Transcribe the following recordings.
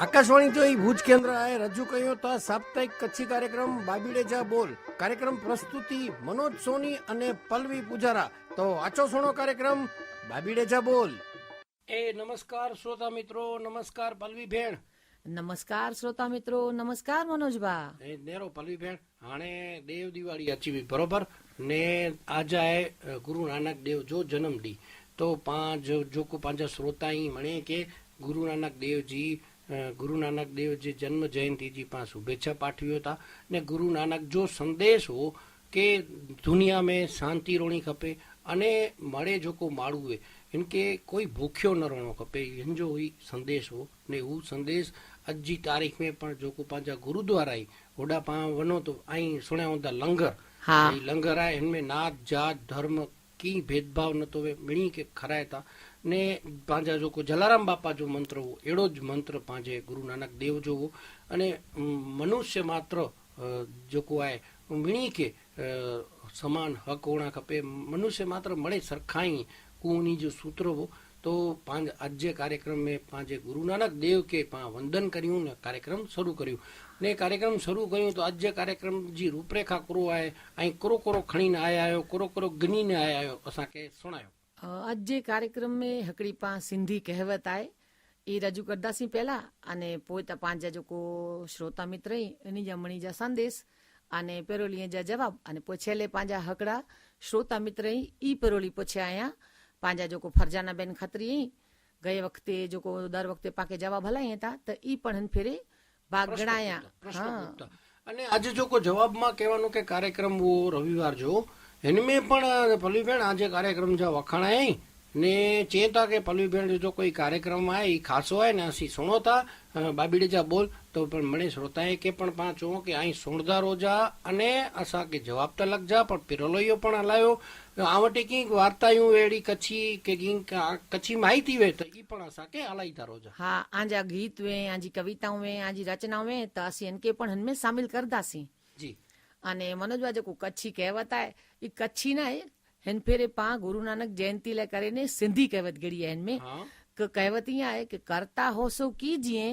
આકાશવાણી જોઈ ભુજ કેન્દ્ર એ રજૂ કર્યો તો સાપ્તાહિક કચ્છી કાર્યક્રમ બાબીડે જા બોલ. કાર્યક્રમ પ્રસ્તુતિ મનોજ સોની અને પલ્લવી પૂજારા. તો આચો સોનો કાર્યક્રમ બાબીડે જા બોલ. એ નમસ્કાર શ્રોતા મિત્રો નમસ્કાર પલ્લવી ભેણ. નમસ્કાર શ્રોતા મિત્રો નમસ્કાર મનોજબા એ નેરો પલ્લવી ભેણ હાણે દેવ દિવાળી અચીવી બરોબર? ને આજાએ ગુરુ નાનક દેવ જો જન્મ દી. તો પાંચ, જો કો પાંચ શ્રોતાઈ મળે કે ગુરુ નાનક દેવજી ગુરુ નાનક દેવજી જન્મ જયંતિજી પાસે શુભેચ્છા પાઠવી હતા. ને ગુરુ નાનક જો સંદેશ હો કે દુનિયા મેં શાંતિ રોણી ખપે અને મળે જો કો માળુએ એમ કે કોઈ ભૂખ્યો ન રણો ખપે. એમ જો એ સંદેશ હો. ને હું સંદેશ અજી તારીખ મેં પણ જો કો પાંજા ગુરુદ્વારા હોડા પા વનો તો અહીં સુણ્યા હોતા લંગર हाँ लंगर आहे हिन में नात जात धर्म की भेदभाव नथो वे मिणी खे खाराए था ने पंहिंजा जेको जलाराम बापा जो मंत्र हो अहिड़ो ज मंत्र पंहिंजे गुरू नानक देव जो हो अने मनुष्य मात्र जेको आहे मिणी खे समान हक़ हुअणु खपे मनुष्य मात्र मणे सरखा ई को उन जो सूत्र हो तो पंहिंजे अॼु जे कार्यक्रम में पंहिंजे गुरू नानक देव खे पाण वंदन करियूं कार्यक्रम शुरू करियूं ને કાર્યક્રમ શરૂ કર્યો તો આજે કાર્યક્રम જે રૂપરેખા કરો આય અહીં કોરો કોરો ખણીને આયા આવ્યો કોરો કોરો ગનીને આયા આવ્યો અસાંखे સુણાયો આજ જે કાર્યક્રમ में हिकिड़ी पाण सिंधी कहावत आहे એ રજૂ કરદાસી પહેલાં અને પોइ त पंहिंजा जेको श्रोता मित्र ई इन ॼमणी जा संदेश अने पिरोलीअ जा जवाब अने पोइ छेले पंहिंजा हकड़ा श्रोता मित्र ई ई पिरोली पुछिया आहियां पंहिंजा जेको फरजाना बेन खत्री गए वक़्ते जेको दर वक़्ते पाण खे जवाब हलायूं था त ई पण हिन फेरे વાગડાયા. અને આજે જો કોઈ જવાબમાં કહેવાનું કે કાર્યક્રમ રવિવાર જો એને મેં પણ પલ્લીબેન આજે કાર્યક્રમ જે વખાણાય ને ચેતા કે પલ્લીબેન જો કોઈ કાર્યક્રમ આવે એ ખાસો હોય ને હસી સુણોતા બાબીડેજા બોલ તો પણ મણે શ્રોતાએ કે પણ પાંચો કે અહીં સોણધા રોજા અને અસા કે જવાબ તલક જા પણ પિરોલોયો પણ હલાયો. આવટે કંઈક વાર્તાયું એડી કચ્છી કે કંઈક કચ્છી માહિતી વે તો ઈ પણ અસા કે હલાઈ તા રોજા હા આંજા ગીત વે આજી કવિતાઓ વે આજી રચનાઓ વે તો અસી इनके પણ હનમે શામિલ કરદાસી જી. અને મનોજવા જેકો કચ્છી કહેવત આય ઈ કચ્છી ના हिन फेरे पां गुरु नानक जयंती लाइ करे ने सिंधी कहवत घड़ी आहिनि में कहावत ईअं आहे की करता हो सो कीजिए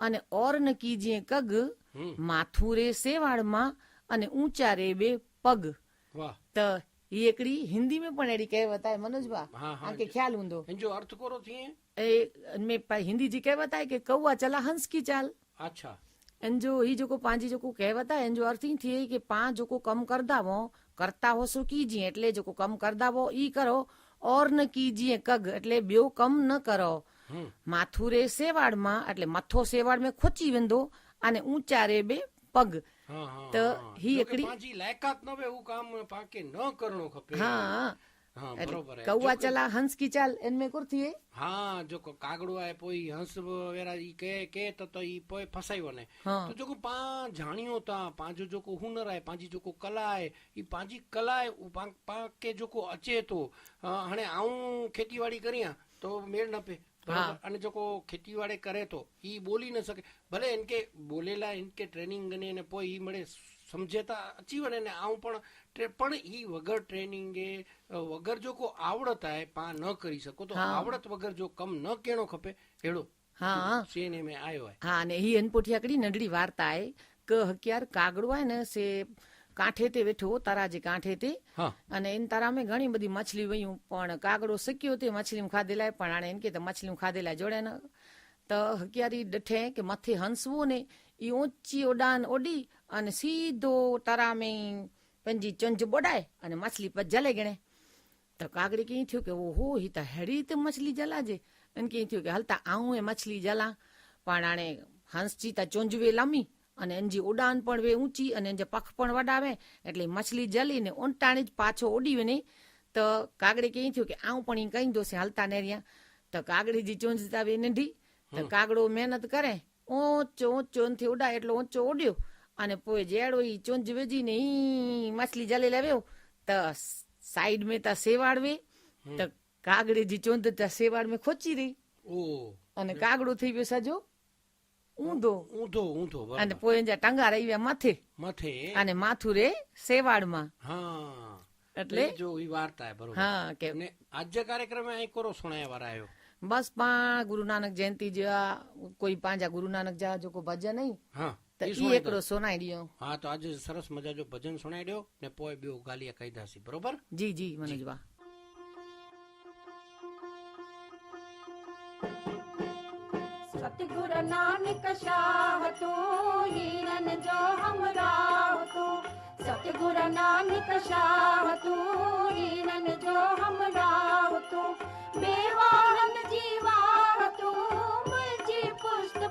અને ઓર ન કીજીએ કગ હમ માથું રે સેવાડમાં અને ઊંચા રે બે પગ વાહ त ही हिकिड़ी हिंदी में पण अहिड़ी कहेवत आहे मनोज भा हा हा तव्हांखे ख्यालु हूंदो हिन जो अर्थ कोरो थिए ए हिन में प- हिंदी जी कहेवत आहे कि कौआ चला हंस की चाल अच्छा इन जो ही जेको पंहिंजी जेको कहेवत आहे इन जो अर्थ ई थिए कि पाण जेको कमु करदा हो કરતા હો શું કીજીએ એટલે જેકો કમ કરતા હો ઈ કરો ઓર ન કીજીએ કગ એટલે ॿियो કમ ન કરો માથુરે સેવાડમાં એટલે મથો સેવાડ में खोची वेंदो अने ऊंचा रे बे પગ તો હી. એકડી પાંજી લાયકાત ન બે હું કામ પાકે ન કરણો ખપે. હા કૌવા ચલા હંસ કી ચાલ એન મે કુર્તી હે. હા જો કો કાગડો આય પોઈ હંસ વેરા ઈ કે કે તો તો ઈ પોઈ ફસાયો ને. તો જો કો પા જાણ્યો તા પાંજો જો કો હુનર આય પાંજી જો કો કલા આય ઈ પાંજી કલા આય પા કે જો કો અચે તો હણે આઉં ખેતીવાડી કરિયા તો મેળ ન પે. અને જો કો ખેતીવાડે કરે તો એ બોલી ન શકે. ભલે એન કે બોલેલા એન કે ટ્રેનિંગ અને એને પોઈ એ મળે સમજેતા અચીવન અને આવું પણ પણ એ વગર ટ્રેનિંગે વગર જો કો આવડત આય પા ન કરી શકો તો આવડત વગર જો કમ ન કેણો ખપે એડો હા. સેને મે આયો હા ને હી અનપોઠિયા કરી નડડી વાર્તા આય ક હકિયાર કાગડવાય ને સે કાંઠે તે બેઠો તરાજી કાંઠે તે અને એન તારામે ઘણી બધી મછલી વયું પણ કાગડો શીખ્યો તે મછલીમાં ખાધેલા પણ આણે એમ કે મછલીમાં ખાધેલા જોડે ને. તો હકિયારી ડઠે કે મથે હંસવું ને એ ઊંચી ઓડાન ઓડી અને સીધો તરામે પંજી ચંજ બોડાય અને મછલી પર જલે ગણે. તો કાગડી કઈ થયું કે ઓહો હી તો હેડી તે મછલી જલાજે. અને કઈ થયું કે હલતા આવું એ મછલી જલા. પણ આણે હંસજી તા ચોંજવે લામી. અને એનજી ઉડાન પણ વે ઊંચી અને જે પખ પણ વડાવે એટલે મછલી જલીને ઊંટાણી જ પાછો ઉડીવે નહીં તો કાગડી કહી થયું કે આવું પણ એ કહી દોશે હાલતા ને રહ્યા તો કાગડીજી ચૂંચતા બી નઢી. તો કાગડો મહેનત કરે ઊંચો ઊંચો થી ઉડાય એટલો ઊંચો ઉડ્યો. અને પોઈ જેડો ઈ ચૂંચ વેજીને ઈ મછલી જલી લેવ્યો તો સાઈડ મેં તા સેવાડવે તો કાગડીજી ચૂંચતા સેવાડ મેં ખોચી રહી અને કાગડો થઈ ગયો સાજો ઊંધો. ઊંધો ઊંધો અને બરાબર. પોઈ એના ટંગા રહી માથે. મથે. અને માથું રે સેવાડમાં. હા. એટલે? જો ઈ વાર્તા હે બરોબર. હા કે અને આજે કાર્યક્રમે અહીં કોરો સુણાય આવ્યો બસ પા ગુરુ નાનક જયંતિ જેવા કોઈ પાંજા ગુરુ નાનક જા જો કોઈ ભજન નહીં હા તો ઈ ઈ સુણાઈ એકડો સોનાઈ હા તો આજે સરસ મજા જો ભજન સુણાડ્યો ને પોય બે ગાલિયા કહી દાસી બરોબર? જી જી મનોજબા. सतगुरु नानक शाह तू हीरन जो हमरा तू सतगुरु नानक शाह तू हीरन जो हमरा तू बेवाहन जीवा तू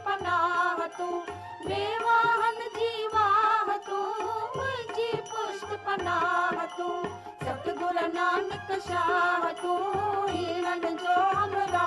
पनाह तू बेवाहन जीवा तू पनाह तू सतगुरु नानक शाह तू हीरन जो हमरा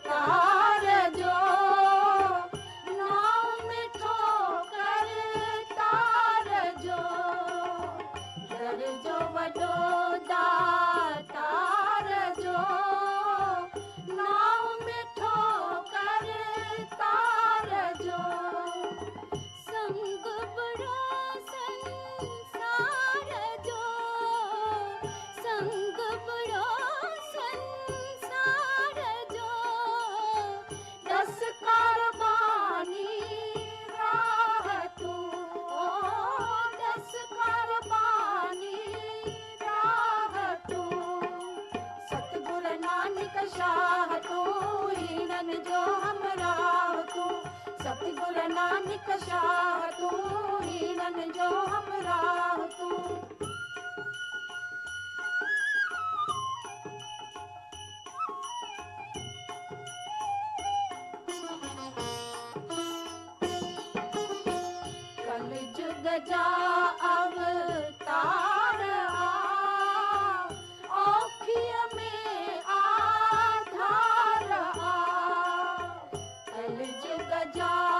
जा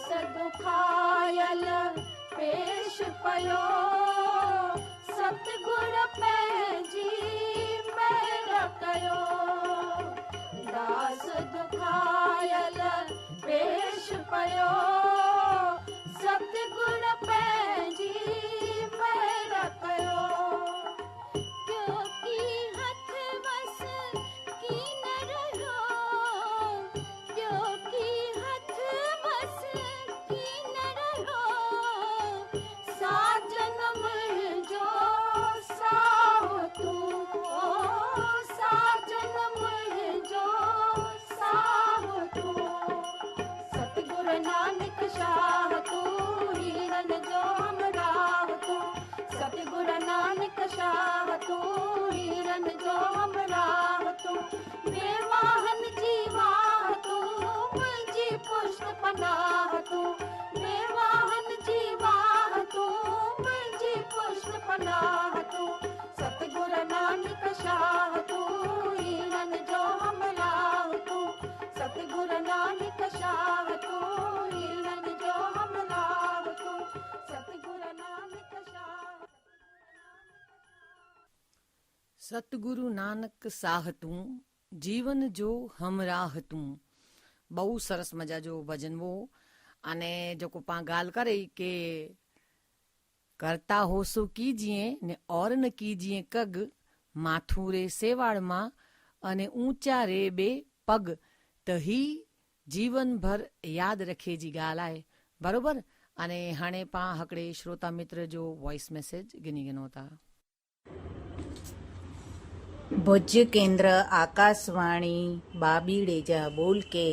दास दुखायल पेश पयो सतगुर पंहिंजी महिर कयो સતગુરુ નાનક સાહ તું જીવન જો હમરાહ તું બહુ સરસ મજા જો ભજનવો અને જો કોપા ગાલ કરે કે કરતા હોસુ કીજીએ ને ઓર ન કીજીએ કગ માથું રે સેવાળમાં અને ઊંચા રે બે પગ તહી જીવનભર યાદ રખે જી ગાલાય બરોબર અને હાણે પા હકડે શ્રોતા મિત્ર જો વોઇસ મેસેજ ગીની ગનોતા ભુજ કેન્દ્ર આકાશવાણી બાબી ડેજા બોલ કે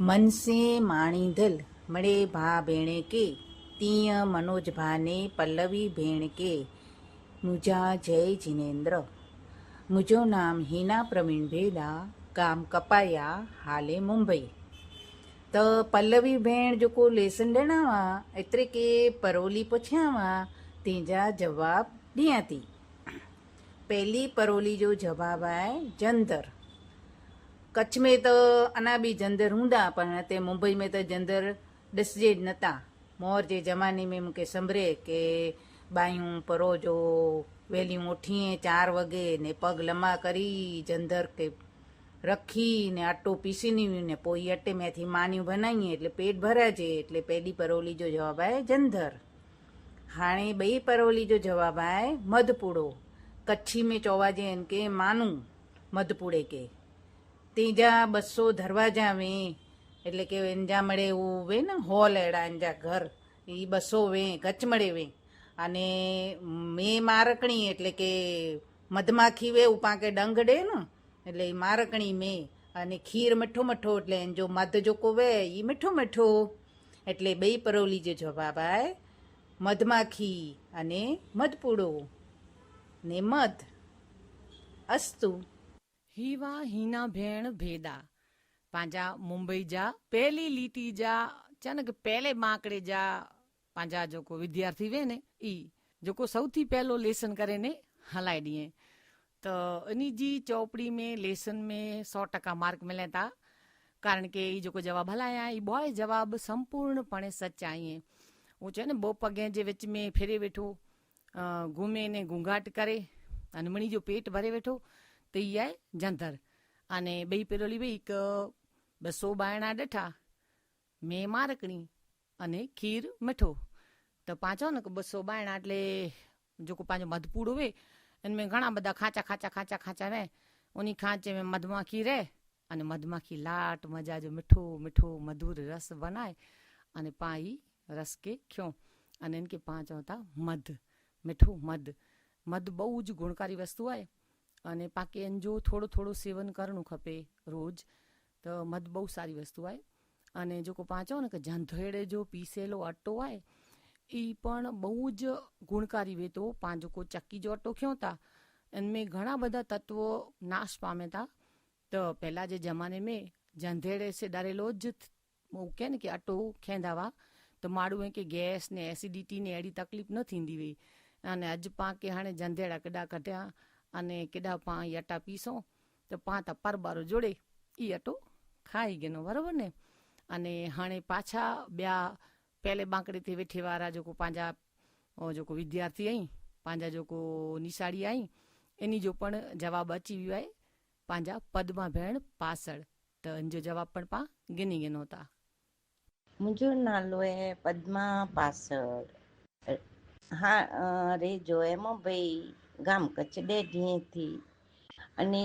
મનસે માણી ધલ, મળે ભા ભેણે કે, તિય મનોજ ભાને પલ્લવી ભેણ કે, મુજા જય જિનેન્દ્ર. મુજો નામ હિના પ્રવીણ ભેદા ગામ કપાયા હાલે મુંબઈ. તો પલ્લવી ભેણ જો કો લેસન લેણાવા એટલે કે પરોલી પૂછ્યાવા, તેજા જવાબ દિયાતી પહેલી પરોલી જો જવાબાય જંદર. કચ્છ મેં તો અના બી જંદર હુંદા, પણ તે મુંબઈ મેં તો જંદર ડસજે જ નતા. મોર જે જમાની મેં મૂકે સંભળે કે બાયું પરોજો વહેલી ઉઠીએ ચાર વગે ને પગ લંબા કરી જંદર કે રખી ને આટો પીસી ને પોઈ અટ્ટે મેથી માન્યું બનાવીએ એટલે પેટ ભરાજે એટલે પહેલી પરોલી જો જવાબ આવે જંધર હાણે બે પરોલી જો જવાબ આવે મધપૂડો. કચ્છી મેં ચોવાજે એન કે માનું, મધપુડે કે. તેજા બસો ધરવા જાવે એટલે કે એનજા મળે એવું વે ને, હોલ એડા એનજા ઘર એ બસો વે, કચ્છ મળે વે. અને મેં મારકણી એટલે કે મધમાખી વે, ઉપા કે ડંગ ડે ને, એટલે એ મારકણી મેં. અને ખીર મીઠો મીઠો એટલે એન જો મધ જોકો વે એ મીઠો મીઠો એટલે બે પરોલી જે જવાબ આય, મધમાખી અને મધપૂડો. ને મધ અસ્તુ हीवा हीना भेण भेदा पंहिंजा मुंबई जा पहली लीटी जा चन के पहले माकड़े जा पंहिंजा जेको विद्यार्थी वे ने ई जेको सौथी पहलो लेसन करे ने हलाए ॾिए त इन जी चौपड़ी में लेसन में सौ टका मार्क मिले था કારણ કે એ जेको जवाब हलाया ई बॉय जवाब संपूर्णपणे सच आईं हू चए न ॿ पॻे जे विच में फिरे वेठो ઘૂમે ને ઘૂંઘાટ કરે અને મણી જો પેટ ભરે બેઠો તો ઈ આય જંતર. અને બે પેલોલી બે એક બસો બાયણા ડઠા, મેં મારકણી અને ખીર મઠો. તો પાંચો ને બસો બાયણા એટલે જો કોઈ પાંચો મધપૂડ હોય, એને મેં ઘણા બધા ખાંચા ખાંચા ખાંચા ખાંચા રહે. ઓની ખાંચે મેં મધમાખી રહે અને મધમાખી લાટ, મજા જો મીઠો મીઠો, મધુર રસ બનાય અને પાઈ રસ કે ખ્યો. અને એને કે પાંચ હતા મધ. મીઠું, મધ. મધ બહુ જ ગુણકારી વસ્તુ હોય. અને પાકે એમ જો થોડું થોડું સેવન કરવું ખપે રોજ, તો મધ બહુ સારી વસ્તુ હોય. અને જો કોઈ પાંચો ને કે જાંધોડે જો પીસેલો અટ્ટો હોય એ પણ બહુ જ ગુણકારી વે. તો પાંજો કો ચક્કી જો અટ્ટો ખ્યો હતા એમાં ઘણા બધા તત્વો નાશ પામે હતા તો પહેલાં જે જમાને મેં જંધેડે સે ડરેલો જ કહે ને કે અટો ખેંદાવા તો માડું કે ગેસ ને એસિડિટી ને એડી તકલીફ ન થींदी हुई अने अॼु पाण खे हाणे जंधेड़ा केॾा कढिया अने केॾा पाण इहे अटा पीसूं त पाण त परबारो जोड़े ई अटो खाई गिनो बराबरि ने अने हाणे पाछा ॿिया पहले बांकड़े ते वेठे वारा जेको पंहिंजा उहो जेको विद्यार्थी आहीं पंहिंजा जेको निसाड़ी आहीं इन जो पण जवाबु अची वियो आहे पंहिंजा पदमा भेण पासड़ त इन जो जवाबु पण पाण गिनी गिनो था मुंहिंजो नालो आहे पद्मा पासड़ હા રેજો એમોભાઈ ગામ કચ્છ ડેઢીએથી અને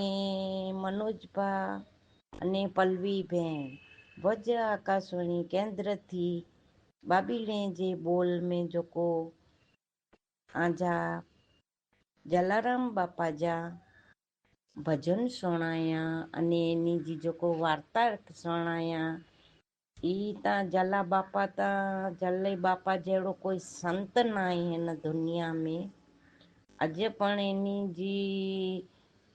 મનોજભા અને પલ્વીબેન વજ આકાશવાણી કેન્દ્રથી બાબીને જે બોલ મેં જોકો, આજા, જલારામ બાપાજા, ભજન શોણાયા અને એની જે જોકો વાર્તા શોણાયા ई त जला बापा त जले बापा जहिड़ो कोई संत न हिन दुनिया में अॼु पण इन्ही जी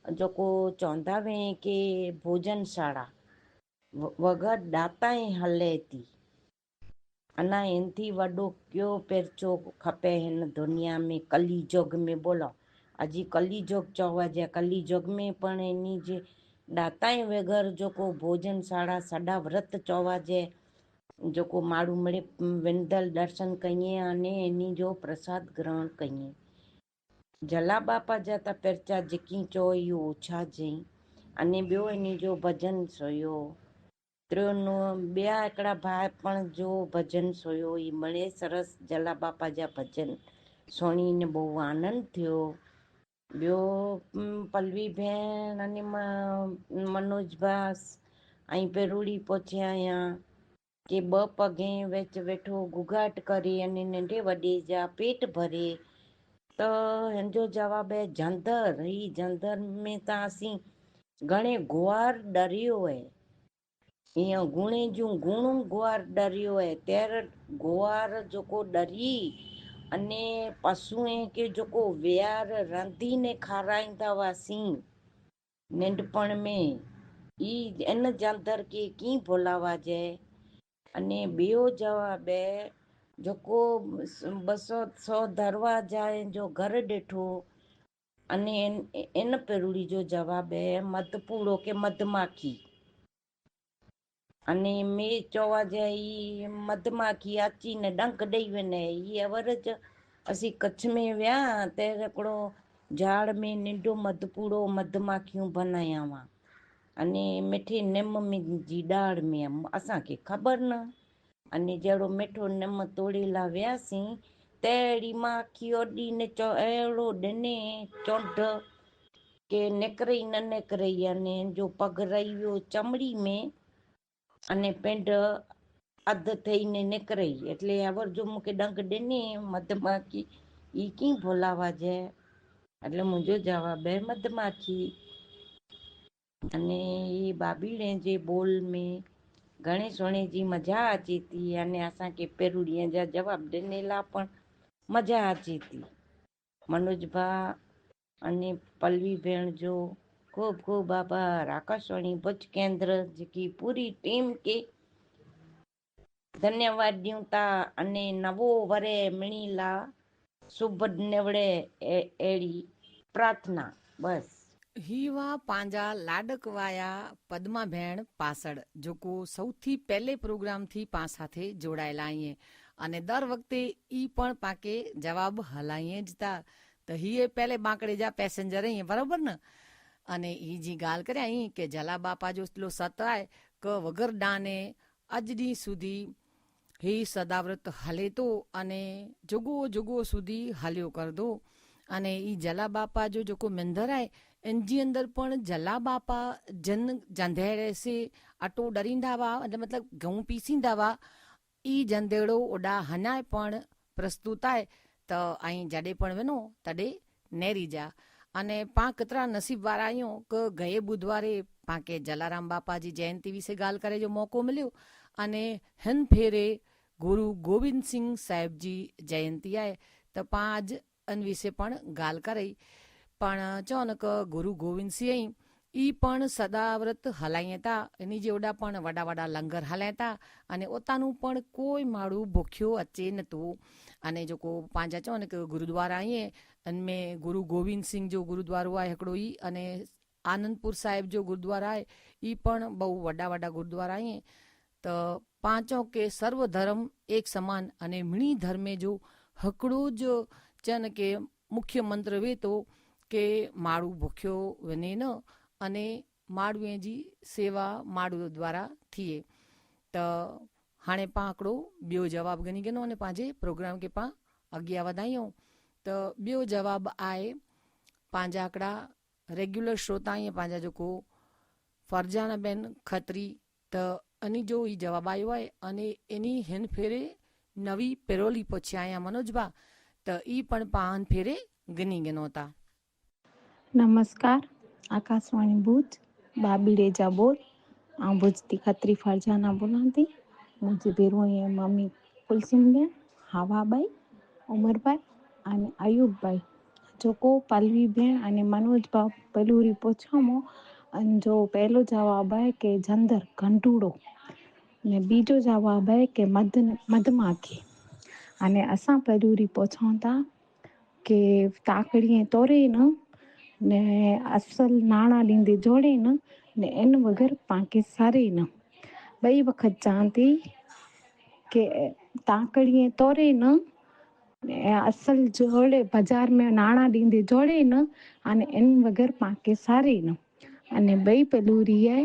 जेको चवंदा वे की भोजनशाला व- वग़ैरह ॾाता ई हले थी। अञा इनथी वॾो कयो परचो खपे हिन दुनिया में कली जुग में बोलो। अॼु कली जुग चवाजे कली जुग में पण इन्ही जे ॾाताई वग़ैरह जेको भोजनशाला सॾा व्रत चवाजे जेको माण्हू मिड़े विंदल दर्शन कईं अने इन्ही जो प्रसाद ग्रहण कईं जला बापा जा त परचा जेकी चओ इहो ओछा जई अने ॿियो इन्ही जो भजन सुयो टियों नो ॿिया हिकिड़ा भाउ पण जो भजन सुयो ई मणे सरस जला बापा जा भजन સોણીને બહુ આનંદ થયો ॿियो म, पलवी भेण अने म- मनोज भास અહીં પેરુડી પહોંચ્યા અહીંયા કે ॿ पगे विच वेठो गुगाट करे अने नंढे वॾे जा पेट भरे त हिन जो जवाबु आहे जंदर ही जंदर में त असीं घणे गुआर डरियो आहे हीअं गुणे जूं गुण गुआर डरियो आहे तेर गुआर जेको डरी अने पशुअ खे जेको विहार रांधीने खाराईंदा हुआसीं नंढपण में ई इन जंदर खे कीअं भुलावाजे अने ॿियो जवाबु आहे जेको ॿ सौ सौ दरवाजा जो घर ॾिठो अने इन इन पेरुड़ी जो जवाबु आहे मधपुड़ो के मधमाखी अने में चवा जाए ई मधमाखी अची ने डंक ॾेई वञे ई अवर ज असीं कच्छ में विया त हिकिड़ो झाड़ में नंढो मधपुड़ो मधमाखियूं बनाया हुआ अने मिठी निम में जी ॾाड़ में असांखे ख़बर न अने जहिड़ो मिठो निम तोड़े लाइ वियासीं तहिड़ी माखी ओॾी ने चो अहिड़ो ॾिने चुंड के निकिरे ई न निकिरे ई अने जो पग रही वियो चमड़ी में અને પેન્ટ અધ થઈને નીકળી એટલે અવર જો મૂકે ડંક ॾिनी મધમાખી એ कीअं ભોલાવા જાય એટલે मुंहिंजो जवाबु आहे मधमाखी અને એ बाबीले जे बोल में घणे सोणे जी मज़ा अचे थी अने असांखे पहिरियों ॾींहं जा जवाब ॾिने लाइ पण मज़ा अचे थी मनोज भाउ अने पलवी भेण जो खूब खूब आभार आकाशवाणी भुज केंद्र जेकी पूरी टीम खे ધન્યવાદ ॾियूं था अने नवो वरे मिणी ला शुभ निवड़े अहिड़ी प्रार्थना बसि હીવા, પાંજા, લાડકવાયા, પદ્માભેણ, પાસળ, જોકો સૌથી પહેલે પ્રોગ્રામથી પા સાથે જોડાયેલા આઈએ અને દર વખતે ઈ પણ પાકે જવાબ હલાઈએ જ તા. તો હીએ પહેલે બાંકડે જા પેસેન્જર અહીં બરાબર ને? અને ઈ જી ગાલ કર્યા અહીં કે જલા બાપા જો એટલો સતરાય કે વગર ડાને આજની સુધી હે સદાવ્રત હલે તો અને જોગો જોગો સુધી હલ્યો કર દો. અને ઈ જલા બાપા જો જોકો મેંધરાય એનજી અંદર પણ જલા બાપા જન જંધેડે સે અટો ડરીંદાવા એટલે મતલબ ઘઉં પીસીંદાવા, ઈ જંધેડો ઓડા હનાય પણ પ્રસ્તુતાય તો અહીં જડે પણ વેનો તડે નેરી જા. અને પા કતરા નસીબ વાળા આયો કે ગયે બુધવારે પાંકે જલારામ બાપાજી જયંતિ વિશે ગાલ કરે જો મોકો મળ્યો, અને હન ફેરે ગુરુ ગોવિંદસિંહ સાહેબજી જયંતિ આય, તો પાંચ અન વિશે પણ ગાલ કરી પણ ચોનક ગુરુ ગોવિંદ સિંહ ઈ પણ સદાવ્રત હલાઈ હતા. એની જેવડા પણ વડા વડા લંગર હલાયતા અને પોતાનું પણ કોઈ માળું ભૂખ્યું અચે નહોતું અને જો કો પાંજા ચો ને કે ગુરુદ્વારા આઈએ અને મેં ગુરુ ગોવિંદ સિંહ જો ગુરુદ્વારો આ હિકડો ઈ અને આનંદપુર સાહેબ જો ગુરુદ્વારા આય, ઈ પણ બહુ વડા વડા ગુરુદ્વારા આઈએ. તો પાંચો કે સર્વ ધર્મ એક સમાન અને મીણી ધર્મે જો હકડો જ ચન કે મુખ્ય મંત્ર વેતો તો કે માળું ભૂખ્યો વને ન અને માળુએ जी સેવા માળું દ્વારા थिए त हाणे पां हिकिड़ो ॿियो जवाबु ॻणी गिनो अने पंहिंजे प्रोग्राम खे पां अॻियां वधायूं त ॿियो जवाबु आहे पंहिंजा हिकिड़ा रेग्युलर श्रोता ईअं पंहिंजा जेको फरजाना बेन खत्री त अनी जो ई जवाबु आयो आहे अने એની હિન ફેરે નવી પેરોલી પહોંચ્યા અહીંયા મનોજભા તો ઈ પણ પાન ફેરે ગની ગનો હતા નમસ્કાર. આકાશવાણી ભુજ, બાબી રેજા બોલ. આ ભુજથી ખત્રી ફરજાના બોલાતી. મુજી ભેરવણીએ મમ્મી કુલસીમબેન હાવાબાઈ, ઉમરભાઈ અને આયુબભાઈ. જો કો પાલવીબેન અને મનોજભાઈ પલુરી પૂછામો, અને જો પહેલો જવાબ આવે કે જંદર ઘંટુડો, ને બીજો જવાબ આવે કે મધ મધમાખી. અને અસાં પલુરી પૂછાતા કે તાકડીએ તોરે ન ને અસલ નાણાં લીંદે જોડે ન ને એન વગર પાંકે સારે ન બઈ વખત ચાંતી કે તાકડીએ તોરે ન અસલ જોડે બજારમાં નાણાં લીંદે જોડે ન અને એન વગર પાંકે સારે ન અને બઈ પેલું રીએ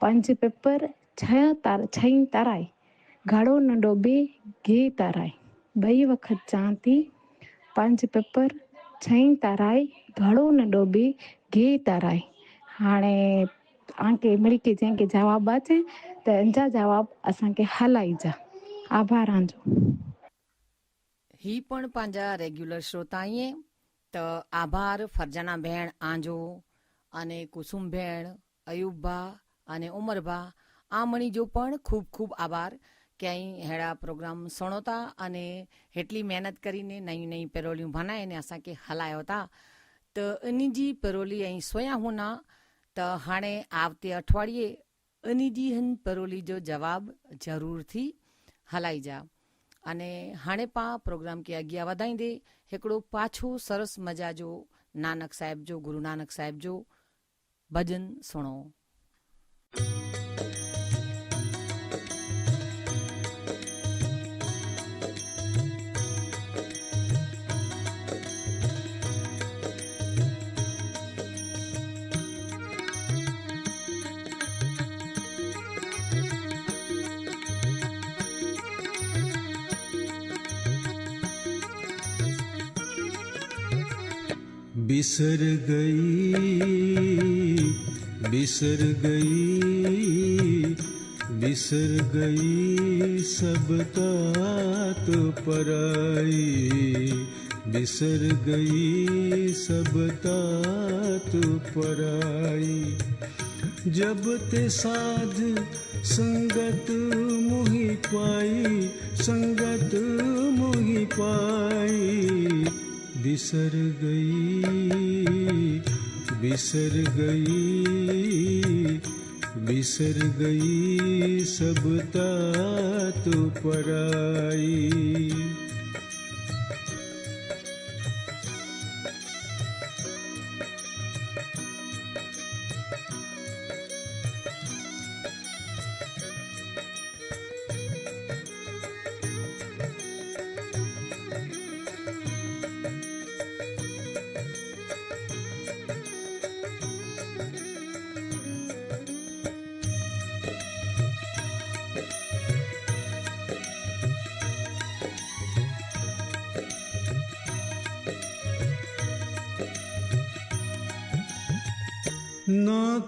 પંચ પેપર છ તાર છઈ તારાય, ગાળો ન ડોબે ઘે તારાય. બઈ વખત ચાંતી પંચ પેપર છઈ તારાય ઘડું ને ડોબી ઘી તારાય. हाणे आंखे मिड़िकी जंहिंखे जवाबु अचे त जा जवाबु असांखे हलाइजा आभार आंजो ही पण पंहिंजा रेग्युलर श्रोता आहियूं त આભાર ફરજાના બહેણ આંજો અને કુસુમ બહેણ અયુબભા અને ઉમરભા, આ મણીજો પણ ખૂબ ખૂબ આભાર. કે અહીં હેડા પ્રોગ્રામ સણોતા અને એટલી મહેનત કરીને નઈ નઈ પેરોલિયું ભણાય અને અસાંखे હલાયો હતા त इन जी पेरोली ऐं सोया हुना त हाणे आवते अठवाड़िए इन जी हिन पेरोली जो जवाब ज़रूर थी हलाइजा अने हाणे पाण प्रोग्राम खे अॻियां वधाईंदे हिकिड़ो पाछो सरस मज़ा जो नानक साहिब जो गुरु नानक साहिब जो भॼन सुणो बिसर गई बिसर गई बिसर गई सब तात पराई बिसर गई सब तात पराई जब ते साध संगत मोहि पाई संगत मोहि पाई ਬਿਸਰ ਗਈ ਬਿਸਰ ਗਈ ਬਿਸਰ ਗਈ ਸਭ ਤਾ ਤੂੰ ਪਰਾਈ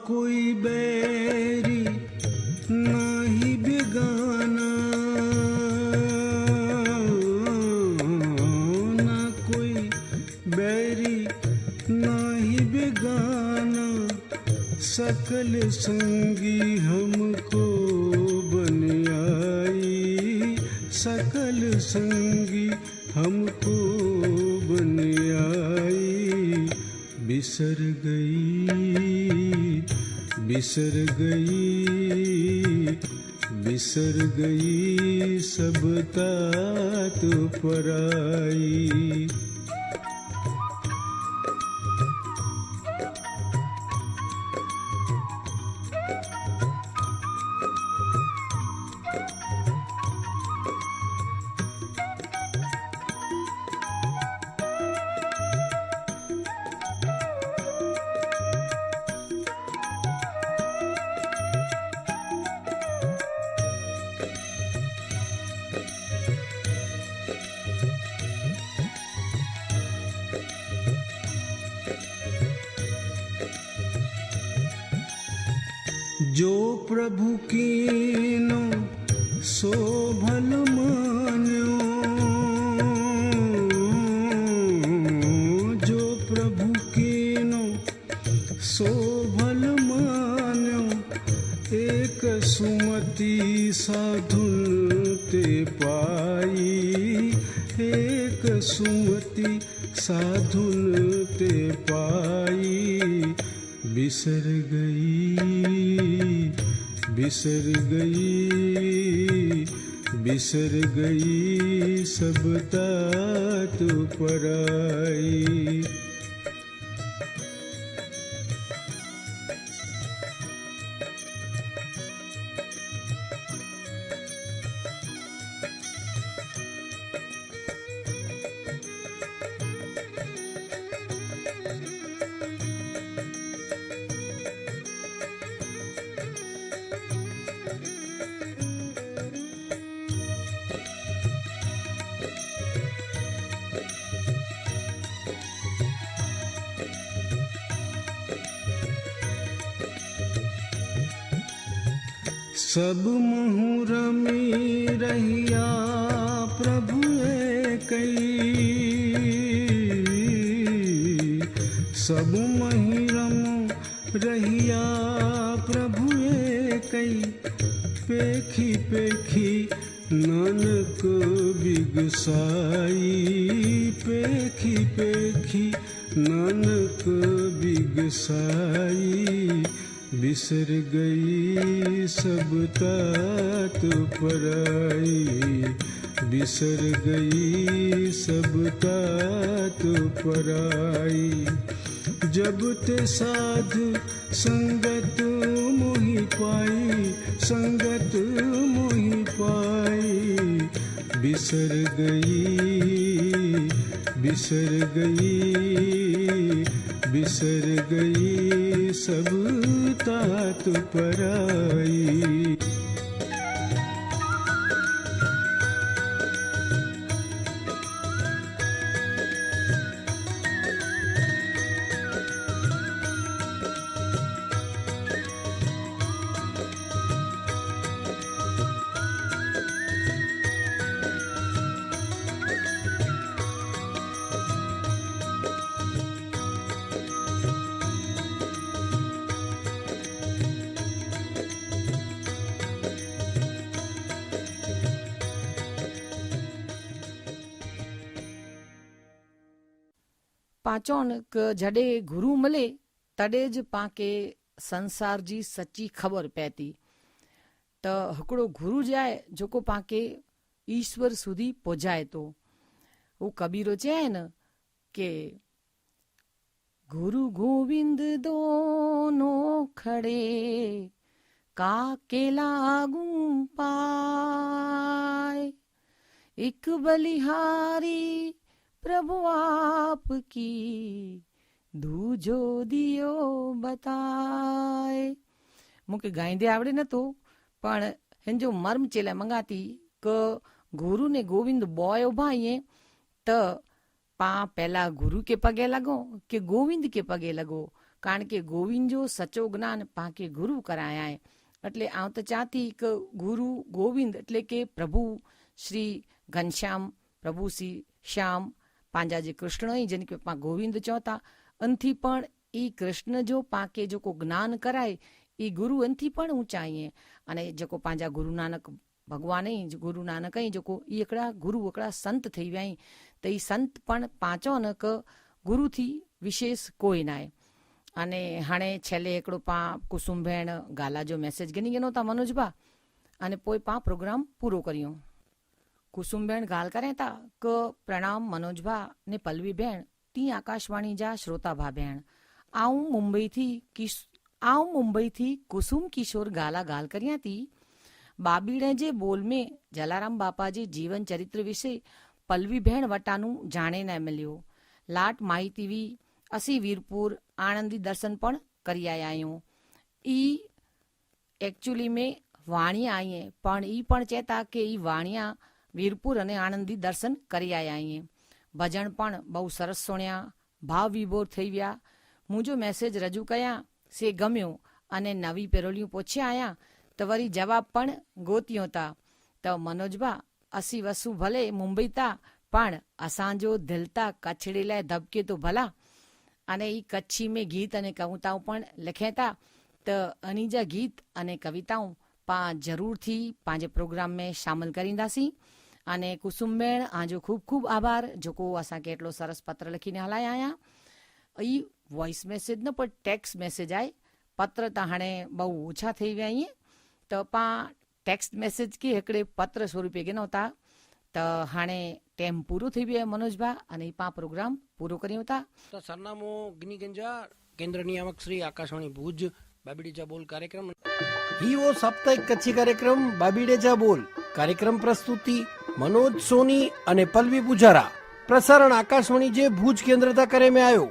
ਕੋਈ ਬੈਰੀ ਨਾ ਹੀ ਨਾ ਕੋਈ ਬੈਰੀ ਨਾ ਹੀ ਬਿਗਾਨਾ। ਸਕਲ ਸੰਗੀ ਹੋ बिसर गई बिसर गई सब तात पराई प्रभु कीनो सो भल मान्यो जो प्रभु कीनो सो भल मान्यो एक सुमति साधुन ते पाई एक सुमति साधुन ते पाई बिसर गई बिसर गई बिसर गई सब तात पराई बिगसाई पेखी पेखी नानक बिगसाई बिसर गई सब तात पराई बिसर गई सब तात पराई जब ते साध तात पराई વાંચો ને કે જડે ગુરુ મળે, તડે જ પાંકે સંસાર જી સચ્ચી ખબર પહેતી તો હકડો ગુરુ જાય, જોકો પાંકે ઈશ્વર સુધી પહોંચાય તો. હું કબીરો છે ને કે, ગુરુ ગોવિંદ દોનો ખડે કાકે લાગુ પાય એક બલિહારી प्रभु आपकी दूजो दियो बताए मूंखे ॻाईंदे आवड़े नथो पण हिन जो मर्म जे लाइ मंगा थी क गुरु ने गोविंद बोयो भाई त पां પહેલા ગુરુ કે પગે લગો કે ગોવિંદ કે પગે લગો કારણ કે ગોવિંદ જો સચો જ્ઞાન પાકે ગુરુ કરાયા आहे એટલે આઉં તો ચાહતી કે ગુરુ ગોવિંદ એટલે કે પ્રભુ શ્રી ઘનશ્યામ પ્રભુ શ્રી શ્યામ પાંજાજી કૃષ્ણઈ જેની કે પા ગોવિંદ ચોતા અંથી પણ ઈ કૃષ્ણ જો પાકે, જો કો જ્ઞાન કરાય, ઈ ગુરુ અંથી પણ ઊંચાઈએ. અને જેકો પાંજા ગુરુ નાનક ભગવાન ગુરુ નાનક જેકો ઈ એકડા ગુરુ એકડા સંત થઈ વ્યાઈ તો ઈ સંત પણ પાંચો નક ગુરુથી વિશેષ કોઈ નાય અને હાણે છેલ્લે એકડો પા કુસુમભેણ ગાલા જો મેસેજ ગની ગયો તા મનોજભા. અને પોઈ પા પ્રોગ્રામ પૂરો કર્યો. કુસુમબેન ગાલકર હતા ક, પ્રણામ, મનોજભા ને પલ્લવીબેન, ટી આકાશવાણી જા શ્રોતાભા બેન આવું મુંબઈથી કિશ આવું મુંબઈથી કુસુમ કિશોર ગાલા ગાલ કરી હતી બાબીણે જે બોલમે જલારામ બાપાજી જીવન ચરિત્ર વિશે પલ્લવીબેન વટાનું જાણે ન મળ્યું. લાટ માહિતીવી અસી વીરપુર, આણંદી દર્શન પણ કરી આવ્યા ઈ એકચ્યુઅલી મેં વાણિયા આવીએ પણ ઈ પણ ચેતા કે ઈ વાણિયા વીરપુર અને આણંદી દર્શન કરી આવ્યા અહીં ભજન પણ બહુ સરસ સુણ્યા, ભાવ વિભોર થઈ ગયા. હું જો મેસેજ રજૂ કર્યા, સે ગમ્યો? અને નવી પેરોલીઓ પહોંચ્યા આયા, તો વરી જવાબ પણ ગોત્યો તા. તો મનોજબા, અસી વસુ ભલે મુંબઈ તા, પણ અસાંજો દિલતા કચ્છડી લાય ધબકે તો ભલા. અને એ કચ્છી મેં ગીત અને કવિતાઓ પણ લખ્યા તો. અનીજા ગીત અને કવિતાઓ પા જરૂરથી પાંજે પ્રોગ્રામ મેં શામેલ કરીંદાસી અને કુસુમબેન આજો ખૂબ ખૂબ આભાર. જો કો અસાંखे એટલો સરસ પત્ર લખીને હલાય આયા. એ વોઇસ મેસેજ ન પણ ટેક્સ્ટ મેસેજ આય. પત્ર તાણે બહુ ઓછા થઈ વિયા અહીં તો પા ટેક્સ્ટ મેસેજ કે હિકડે પત્ર સ્વરૂપે કે નહોતા. તો હાણે ટેમ પૂરો થઈ ગયો મનોજભા અને એ પા પ્રોગ્રામ પૂરો કર્યો હતા. તો સરનામું અગ્નિગંજા કેન્દ્ર નિયામક શ્રી આકાશવાણી ભુજ બાબીડેજા બોલ કાર્યક્રમ. હીઓ સાપ્તાહિક કચ્છી કાર્યક્રમ બાબીડેજા બોલ. કાર્યક્રમ પ્રસ્તુતિ મનોજ સોની અને પલ્લવી પુજારા પ્રસારણ આકાશવાણી જે ભુજ કેન્દ્રતા કરે મેં આવ્યો